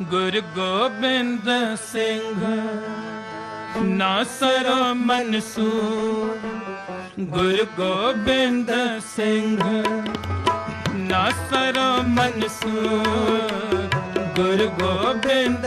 ਗੁਰ ਗੋਬਿੰਦ ਸਿੰਘ। ਨਾਸਰ ਮਨਸੂਰ ਗੁਰ ਗੋਬਿੰਦ ਸਿੰਘ। ਨਾਸਰ ਮਨਸੂਰ ਗੁਰ ਗੋਬਿੰਦ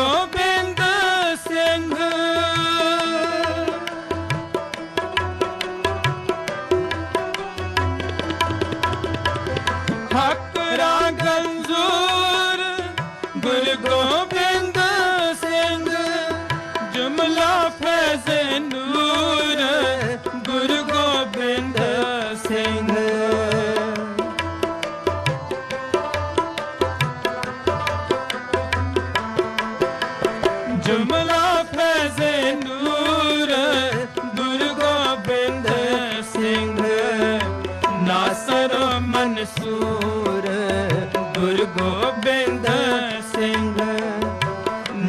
ਗੋਬਿੰਦ ਸਿੰਘ। ਹਕਰਾ जुमला फैजे नूर गुरु गोबिंद सिंह नासर मंसूर गुरु गोबिंद सिंह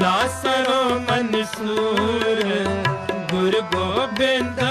नासर मंसूर गुरु गोबिंद